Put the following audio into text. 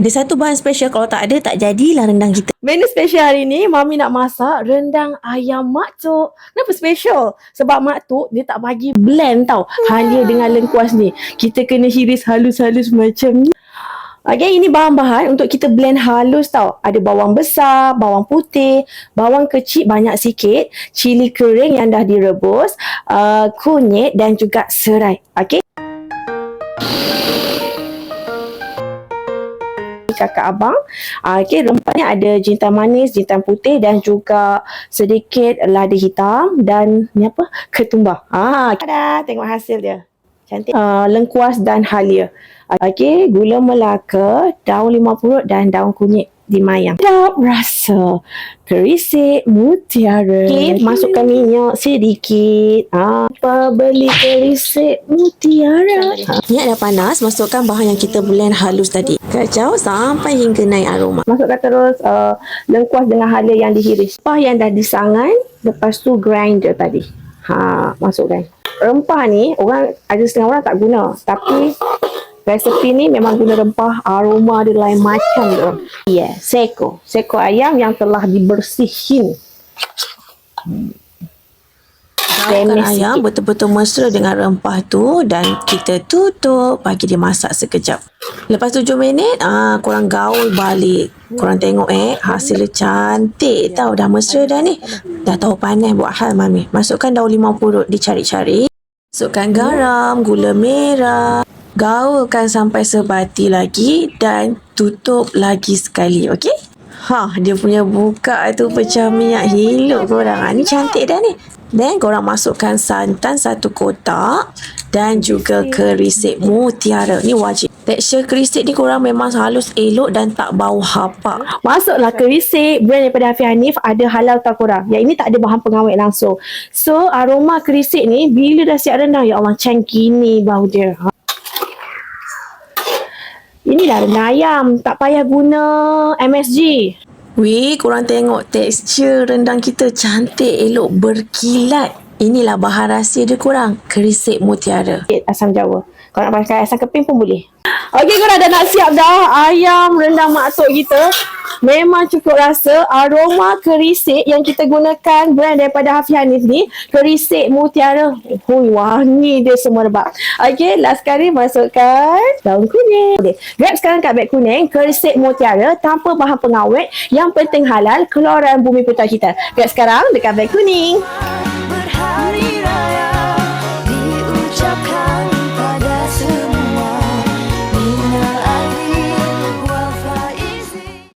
Ada satu bahan special kalau tak ada tak jadilah rendang kita. Menu special hari ni, Mami nak masak rendang ayam mak tok. Kenapa special? Sebab mak tok dia tak bagi blend tau. Hanya dengan lengkuas ni. Kita kena hiris halus-halus macam ni. Okay, ini bahan-bahan untuk kita blend halus tau. Ada bawang besar, bawang putih, bawang kecil banyak sikit, cili kering yang dah direbus, uh, kunyit dan juga serai. Okay. Kakak abang. Uh, okay, rempahnya ada jintan manis, jintan putih dan juga sedikit lada hitam dan ni apa? Ketumbar. Ah, ada tengok hasil dia. Cantik. Uh, lengkuas dan halia. Okey, gula melaka, daun lima purut dan daun kunyit dimayang. Sedap rasa kerisik mutiara. Okey, masukkan minyak sedikit. Apa beli kerisik mutiara? Minyak dah panas, masukkan bahan yang kita blend halus tadi. Kacau sampai hingga naik aroma. Masukkan terus uh, lengkuas dengan halia yang dihiris. Rempah yang dah disangan, lepas tu grinder tadi. Ha, masukkan. Rempah ni orang ada setengah orang tak guna, tapi resepi ni memang guna rempah aroma dia lain macam tu. Yeah, seko. Seko ayam yang telah dibersihin. Remes ayam betul-betul mesra dengan rempah tu dan kita tutup bagi dia masak sekejap. Lepas 7 minit, ah, korang gaul balik. Korang tengok eh, hasilnya cantik tau. Dah mesra dah ni. Dah tahu panas buat hal mami. Masukkan daun limau purut dicari-cari. Masukkan garam, gula merah. Gaulkan sampai sebati lagi dan tutup lagi sekali, okey? Ha, dia punya buka tu pecah minyak hilup korang. Ha, ni cantik dah ni. Then korang masukkan santan satu kotak dan juga kerisik mutiara. Ni wajib. Tekstur kerisik ni korang memang halus elok dan tak bau hapak. Masuklah kerisik brand daripada Hafiz Hanif ada halal tak korang. Yang ini tak ada bahan pengawet langsung. So aroma kerisik ni bila dah siap rendang ya Allah gini bau dia. Ha. Inilah rendang ayam. Tak payah guna MSG. Wih, korang tengok tekstur rendang kita cantik elok berkilat. Inilah bahan rahsia dia korang. Kerisik mutiara. Asam Jawa. Kalau nak pakai asam keping pun boleh. Okey korang dah nak siap dah ayam rendang maksud kita. Memang cukup rasa aroma kerisik yang kita gunakan brand daripada Hafiz Hanif ni. Kerisik mutiara. Hui wangi dia semua rebak. Okey last kali masukkan daun kuning. Okay. Grab sekarang kat beg kuning kerisik mutiara tanpa bahan pengawet. Yang penting halal keluaran bumi putra kita. Grab sekarang dekat beg kuning.